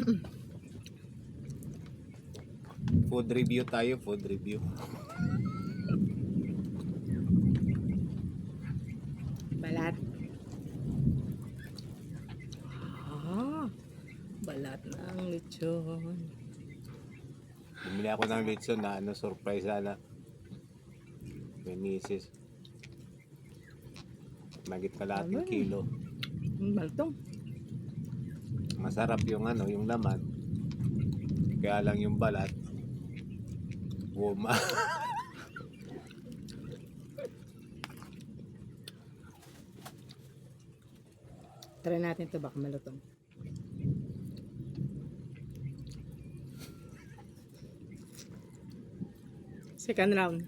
Food review tayo, food review. Balat. Ah, balat ng lechon. Bumili ako ng lechon na ano, surprise sana. May misis. Magit kalating Naman. kilo. Ang baltong. Masarap yung ano, yung laman. Kaya lang yung balat. Guma. Try natin to baka malutong. Second round.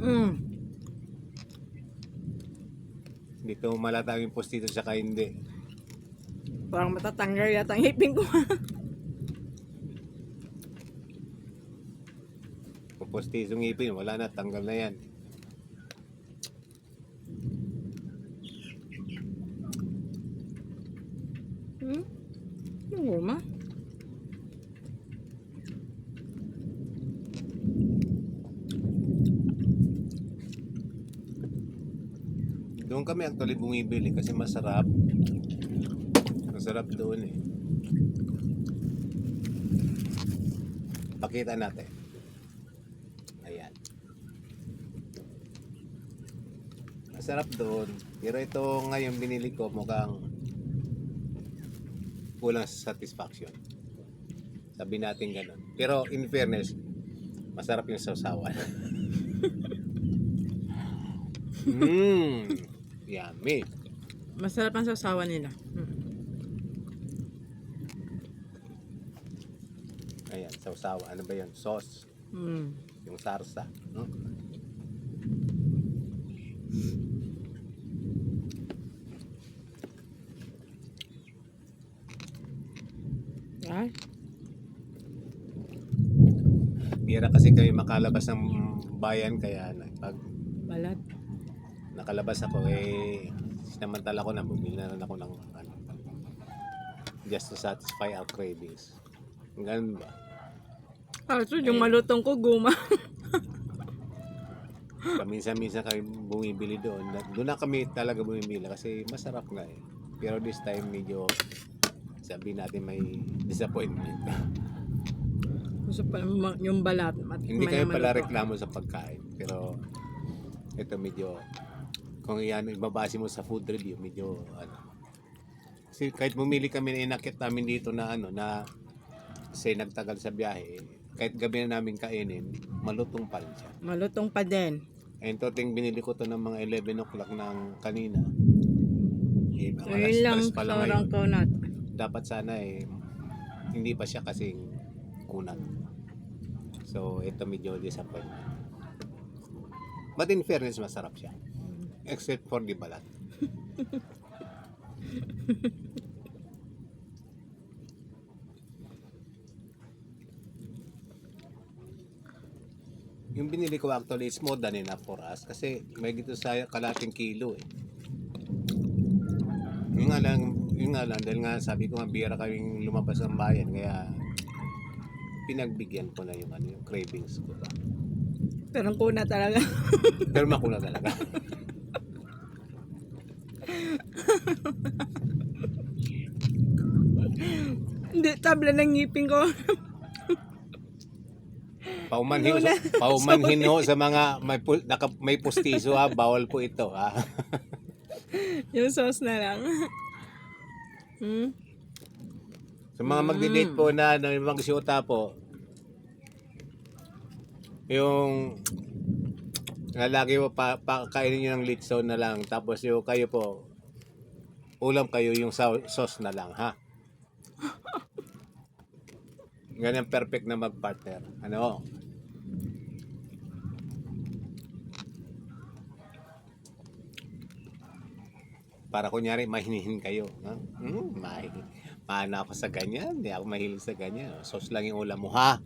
mm. Ko malatang yung postito tsaka hindi. Parang matatanggal yata ang hipin ko. Kung postizo ngipin, wala na, tanggal na yan. hmm? Yung guma? Doon kami actually bumibili kasi masarap. Masarap doon eh. Pakita natin. Ayan. Masarap doon. Pero ito ngayon binili ko mukhang kulang sa satisfaction. Sabi natin ganun. Pero in fairness, masarap yung sausawan. Mmm. Yummy. Masarap ang sasawa nila. Mm. Ayan, sausawa. Ano ba yun? Sauce. Mm. Yung sarsa. No? Ay, Bira kasi kami makalabas ng bayan kaya na, pag. Nakalabas ako eh sinamantala ko na bumili na rin ako ng ano, just to satisfy our cravings. Ganun ba? Ah, so yung malutong ko guma. Paminsan-minsan kami bumibili doon. Doon na kami talaga bumibili kasi masarap nga eh. Pero this time medyo sabi natin may disappointment. Ma- yung balat. Hindi kayo pala reklamo sa pagkain. Pero ito medyo kung iyan ibabase mo sa food review, medyo ano. Kasi kahit bumili kami na inakit namin dito na ano na kasi nagtagal sa biyahe, kahit gabi na namin kainin, malutong pa rin siya. Malutong pa din. And to ting binili ko to ng mga 11 o'clock ng kanina. Eh, mga alas lang, pa lang ngayon. kaunat. Dapat sana eh, hindi pa siya kasing kunat. So, ito medyo disappointment. But in fairness, masarap siya. Except for the balat. Yung binili ko actually is more than enough for us kasi may gito sa kalating kilo eh. Yung nga lang, yung nga lang, dahil nga sabi ko nga bira kaming lumabas ng bayan kaya pinagbigyan ko na yung ano yung cravings ko ba. Pero ang kuna talaga. Pero makula talaga. Hindi, tabla ng ngipin ko. Paumanhin sa, paumanhin ho sa mga may, pu- naka, may pustiso ha, bawal po ito ha. yung sauce na lang. hmm? Sa mga magdi-date po na ng ibang siyota po, yung lalaki mo pa, pa kainin nyo ng litson na lang tapos yung kayo po ulam kayo yung sau- sauce na lang ha ganyan perfect na mag-partner ano para kunyari mahinihin kayo ha? Hmm, mahihin Paano ako sa ganyan? Hindi ako mahilig sa ganyan. Sauce lang yung ulam mo, ha?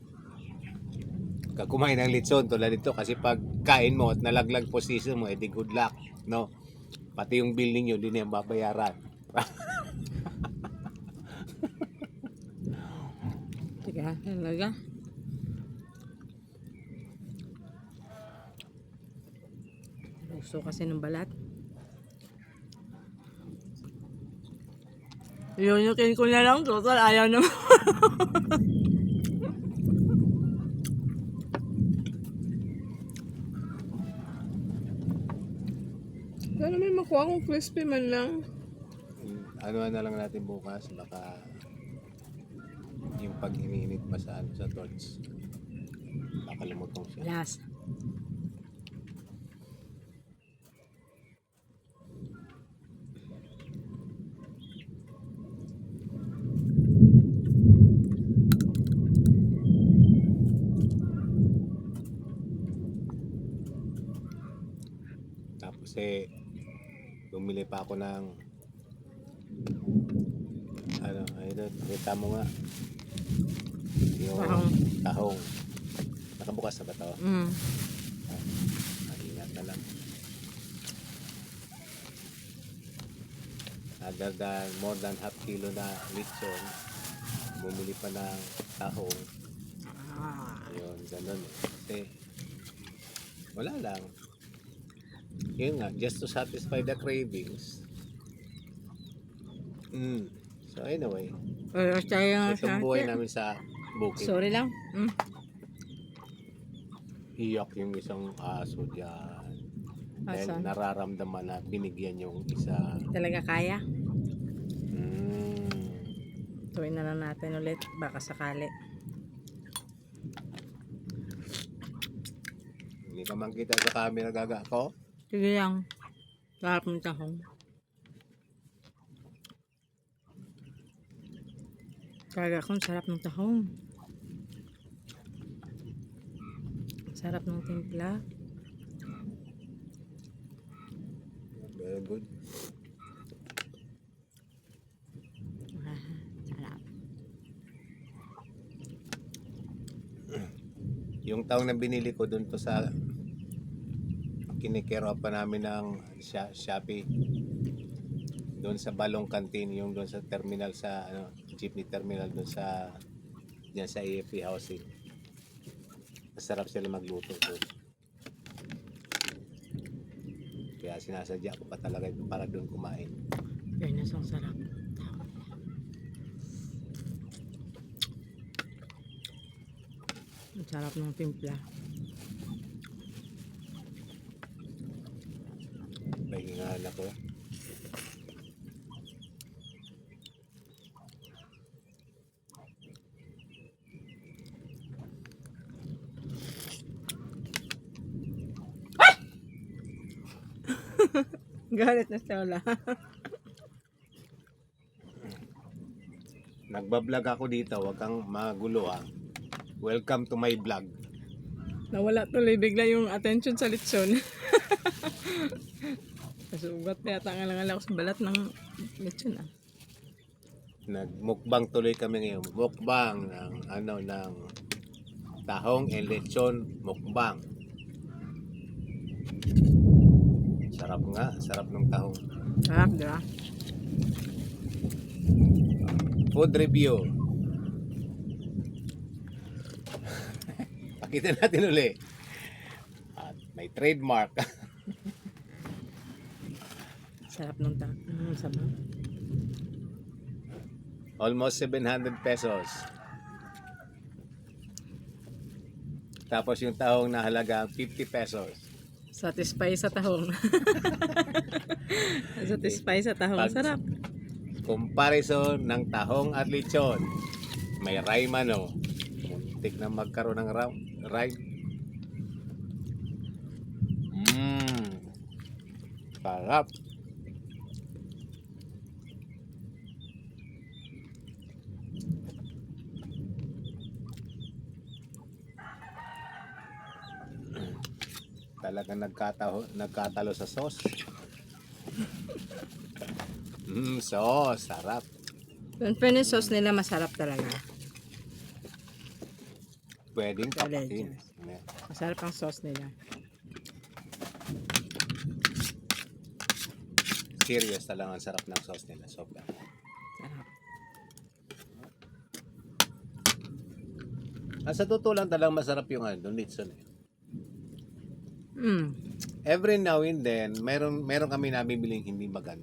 Kag kumain ng litson tulad nito kasi pag kain mo at nalaglag position mo, edi good luck, no? Pati yung bill ninyo, hindi niya babayaran. Teka, talaga. Gusto kasi ng balat. Yun, yukin ko na lang. Total, ayaw naman. Sana may makuha kong crispy man lang. Ano na lang natin bukas, baka yung pag iniinit pa sa, ano, sa torch, baka lumutong siya. Last. Tapos eh, bumili pa ako ng ano, ayun, kita mo nga. Yung Tahong. tahong. Nakabukas na ba ito? Mm. Mag-ingat na lang. Other than more than half kilo na lechon, bumili pa ng tahong. Ah. Ayun, ganun. Kasi, wala lang. Yun nga, just to satisfy the cravings. Mm. So anyway, Pero tayo itong buhay namin sa bukid. Sorry lang. Mm. Iyak yung isang aso dyan. Dahil Asan? nararamdaman na binigyan yung isa. Talaga kaya? Mm. Tuwin na lang natin ulit. Baka sakali. Hindi ka man kita sa camera gaga ko. Sige lang. Sarap ng tahong. Kaga kong sarap ng tahong. Sarap ng timpla. Very good. Sarap. Yung taong na binili ko doon to sa kinikero pa namin ng Shopee doon sa Balong Canteen yung doon sa terminal sa ano jeepney terminal doon sa diyan sa AFP housing masarap sila magluto doon kaya sinasadya ko pa talaga para doon kumain na ang sarap. Ang sarap ng timpla. Pahingahan ako Galit na siya wala. nagbablog ako dito wag kang magulo ah welcome to my vlog Nawala tuloy bigla yung attention sa litson. Kasugat na yata nga lang ako sa balat ng litson ah. nagmukbang tuloy kami ngayon. Mukbang ng ano ng tahong and lechon mukbang. Sarap nga, sarap ng tahong. Sarap, di ba? Food review. Pakita natin uli. At may trademark. Sarap ng ta. Mm, sarap. Almost 700 pesos. Tapos yung tahong na halaga 50 pesos. Satisfy sa tahong. Satisfy sa tahong. Pag- Sarap. comparison ng tahong at lechon. May rayman o. Muntik na magkaroon ng ram, rhyme. Mmm. Sarap. Talaga nagkataho, nagkatalo sa sauce. Mmm, sauce. Sarap. Yung finish sauce nila masarap talaga. Pwedeng Pwede, kapatin. Masarap ang sauce nila. Serious talaga ang sarap ng sauce nila. Sobra. Sarap. Ah, sa totoo lang talagang masarap yung ano, Nitson eh. Mm. Every now and then, meron meron kami nabibiling hindi maganda.